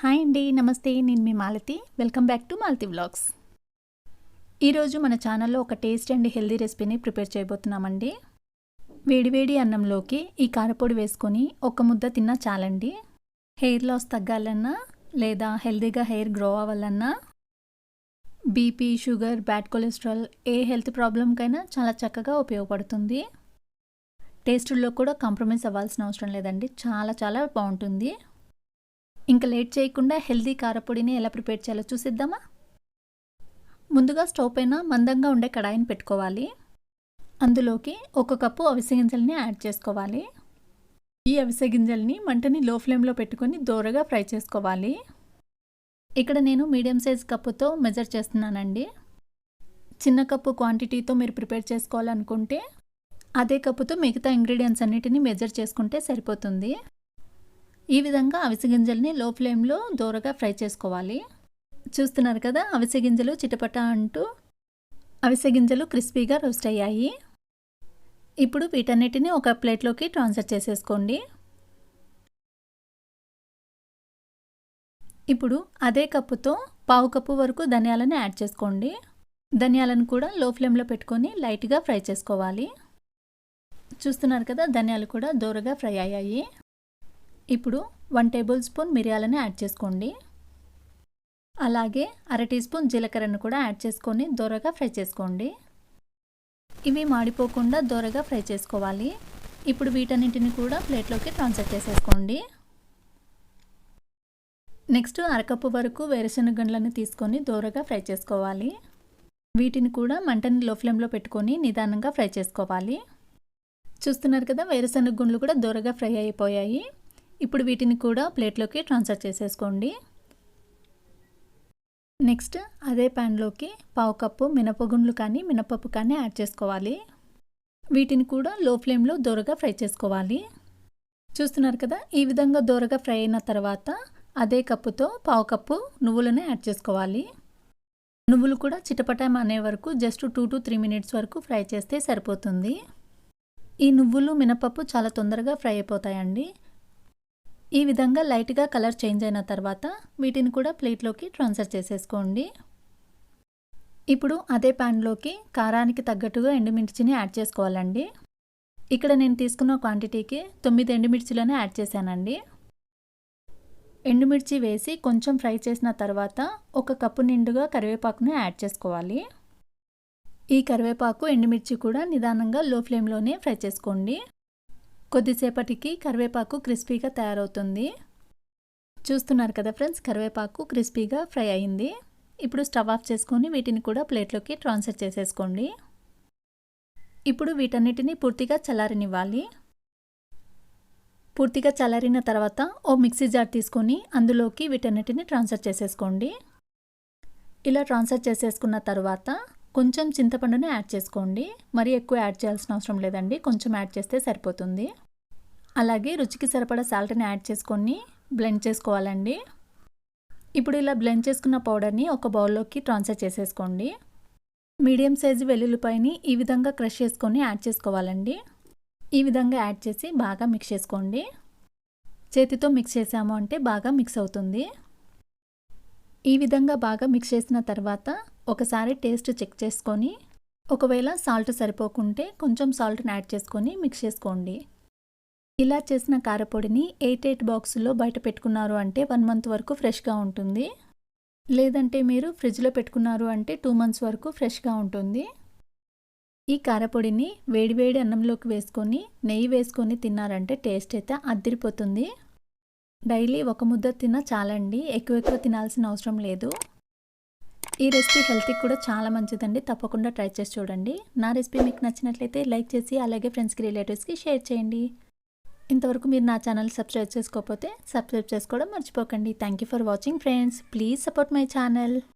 Hi అండి నమస్తే. నేను మీ Malathi. Welcome back to Malathi vlogs. ఈరోజు మన ఛానల్లో ఒక టేస్ట్ అండ్ హెల్దీ రెసిపీని ప్రిపేర్ చేయబోతున్నామండి. వేడివేడి అన్నంలోకి ఈ కారపొడి వేసుకొని ఒక ముద్ద తిన్నా చాలండి. హెయిర్ లాస్ తగ్గాలన్నా లేదా హెల్దీగా హెయిర్ గ్రో అవ్వాలన్నా బీపీ షుగర్ బ్యాడ్ కొలెస్ట్రాల్ ఏ హెల్త్ ప్రాబ్లంకైనా చాలా చక్కగా ఉపయోగపడుతుంది. టేస్ట్లో కూడా కాంప్రమైజ్ అవ్వాల్సిన అవసరం లేదండి. చాలా చాలా బాగుంటుంది. ఇంకా లేట్ చేయకుండా హెల్దీ కారపొడిని ఎలా ప్రిపేర్ చేయాలో చూసిద్దామా? ముందుగా స్టవ్ పైన మందంగా ఉండే కడాయిని పెట్టుకోవాలి. అందులోకి ఒక కప్పు అవిసె గింజల్ని యాడ్ చేసుకోవాలి. ఈ అవిసె గింజల్ని మంటని లో ఫ్లేమ్లో పెట్టుకొని దోరగా ఫ్రై చేసుకోవాలి. ఇక్కడ నేను మీడియం సైజ్ కప్పుతో మెజర్ చేస్తున్నానండి. చిన్న కప్పు క్వాంటిటీతో మీరు ప్రిపేర్ చేసుకోవాలనుకుంటే అదే కప్పుతో మిగతా ఇంగ్రీడియంట్స్ అన్నిటిని మెజర్ చేసుకుంటే సరిపోతుంది. ఈ విధంగా అవిసె గింజల్ని లో ఫ్లేమ్లో దూరగా ఫ్రై చేసుకోవాలి. చూస్తున్నారు కదా అవిసె గింజలు చిటపట అంటూ అవిసె గింజలు క్రిస్పీగా రోస్ట్ అయ్యాయి. ఇప్పుడు వీటన్నిటిని ఒక ప్లేట్లోకి ట్రాన్స్ఫర్ చేసేసుకోండి. ఇప్పుడు అదే కప్పుతో పావు కప్పు వరకు ధనియాలను యాడ్ చేసుకోండి. ధనియాలను కూడా లో ఫ్లేమ్లో పెట్టుకొని లైట్గా ఫ్రై చేసుకోవాలి. చూస్తున్నారు కదా ధనియాలు కూడా దూరగా ఫ్రై అయ్యాయి. ఇప్పుడు వన్ టేబుల్ స్పూన్ మిరియాలను యాడ్ చేసుకోండి. అలాగే అర టీ స్పూన్ జీలకర్రను కూడా యాడ్ చేసుకొని దోరగా ఫ్రై చేసుకోండి. ఇవి మాడిపోకుండా దోరగా ఫ్రై చేసుకోవాలి. ఇప్పుడు వీటన్నింటిని కూడా ప్లేట్లోకి ట్రాన్స్ఫర్ చేసేసుకోండి. నెక్స్ట్ అరకప్పు వరకు వేరుశనగ గండ్లను తీసుకొని దోరగా ఫ్రై చేసుకోవాలి. వీటిని కూడా మంటని లో ఫ్లేమ్లో పెట్టుకొని నిదానంగా ఫ్రై చేసుకోవాలి. చూస్తున్నారు కదా వేరుశనగ గుండ్లు కూడా దోరగా ఫ్రై అయిపోయాయి. ఇప్పుడు వీటిని కూడా ప్లేట్లోకి ట్రాన్స్ఫర్ చేసేసుకోండి. నెక్స్ట్ అదే ప్యాన్లోకి పావు కప్పు మినపగుండ్లు కానీ మినపప్పు కానీ యాడ్ చేసుకోవాలి. వీటిని కూడా లో ఫ్లేమ్లో దూరగా ఫ్రై చేసుకోవాలి. చూస్తున్నారు కదా ఈ విధంగా దూరగా ఫ్రై అయిన తర్వాత అదే కప్పుతో పావు కప్పు నువ్వులను యాడ్ చేసుకోవాలి. నువ్వులు కూడా చిటపటం అనే వరకు just two to three minutes వరకు ఫ్రై చేస్తే సరిపోతుంది. ఈ నువ్వులు మినపప్పు చాలా తొందరగా ఫ్రై అయిపోతాయండి. ఈ విధంగా లైట్గా కలర్ చేంజ్ అయిన తర్వాత వీటిని కూడా ప్లేట్లోకి ట్రాన్స్ఫర్ చేసేసుకోండి. ఇప్పుడు అదే ప్యాన్లోకి కారానికి తగ్గట్టుగా ఎండుమిర్చిని యాడ్ చేసుకోవాలండి. ఇక్కడ నేను తీసుకున్న క్వాంటిటీకి తొమ్మిది ఎండుమిర్చిలను యాడ్ చేశానండి. ఎండుమిర్చి వేసి కొంచెం ఫ్రై చేసిన తర్వాత ఒక కప్పు నిండుగా కరివేపాకును యాడ్ చేసుకోవాలి. ఈ కరివేపాకు ఎండుమిర్చి కూడా నిదానంగా లో ఫ్లేమ్లోనే ఫ్రై చేసుకోండి. కొద్దిసేపటికి కరివేపాకు క్రిస్పీగా తయారవుతుంది. చూస్తున్నారు కదా ఫ్రెండ్స్ కరివేపాకు క్రిస్పీగా ఫ్రై అయింది. ఇప్పుడు స్టవ్ ఆఫ్ చేసుకొని వీటిని కూడా ప్లేట్లోకి ట్రాన్స్ఫర్ చేసేసుకోండి. ఇప్పుడు వీటన్నిటిని పూర్తిగా చల్లారనివ్వాలి. పూర్తిగా చల్లారిన తర్వాత ఓ మిక్సీ జార్ తీసుకొని అందులోకి వీటన్నిటిని ట్రాన్స్ఫర్ చేసేసుకోండి. ఇలా ట్రాన్స్ఫర్ చేసేసుకున్న తర్వాత కొంచెం చింతపండుని యాడ్ చేసుకోండి. మరీ ఎక్కువ యాడ్ చేయాల్సిన అవసరం లేదండి. కొంచెం యాడ్ చేస్తే సరిపోతుంది. అలాగే రుచికి సరిపడా సాల్ట్ని యాడ్ చేసుకొని బ్లెండ్ చేసుకోవాలండి. ఇప్పుడు ఇలా బ్లెండ్ చేసుకున్న పౌడర్ని ఒక బౌల్లోకి ట్రాన్స్ఫర్ చేసేసుకోండి. మీడియం సైజు వెల్లుల్లిపాయని ఈ విధంగా క్రష్ చేసుకొని యాడ్ చేసుకోవాలండి. ఈ విధంగా యాడ్ చేసి బాగా మిక్స్ చేసుకోండి. చేతితో మిక్స్ చేసాము అంటే బాగా మిక్స్ అవుతుంది. ఈ విధంగా బాగా మిక్స్ చేసిన తర్వాత ఒకసారి టేస్ట్ చెక్ చేసుకొని ఒకవేళ సాల్ట్ సరిపోకుంటే కొంచెం సాల్ట్ని యాడ్ చేసుకొని మిక్స్ చేసుకోండి. ఇలా చేసిన కారపొడిని ఎయిట్ ఎయిట్ బాక్సుల్లో బయట పెట్టుకున్నారు అంటే వన్ మంత్ వరకు ఫ్రెష్గా ఉంటుంది. లేదంటే మీరు ఫ్రిడ్జ్లో పెట్టుకున్నారు అంటే టూ మంత్స్ వరకు ఫ్రెష్గా ఉంటుంది. ఈ కారపొడిని వేడివేడి అన్నంలోకి వేసుకొని నెయ్యి వేసుకొని తిన్నారంటే టేస్ట్ అయితే అద్దరిపోతుంది. డైలీ ఒక ముద్ద తిన్న చాలండి ఎక్కువ ఎక్కువ తినాల్సిన అవసరం లేదు. ఈ రెసిపీ హెల్త్కి కూడా చాలా మంచిదండి. తప్పకుండా ట్రై చేసి చూడండి. నా రెసిపీ మీకు నచ్చినట్లయితే లైక్ చేసి అలాగే ఫ్రెండ్స్కి రిలేటివ్స్కి షేర్ చేయండి. ఇంతవరకు మీరు నా ఛానల్ సబ్స్క్రైబ్ చేసుకోకపోతే సబ్స్క్రైబ్ చేసుకోవడం మర్చిపోకండి. Thank you for watching friends. Please support my channel.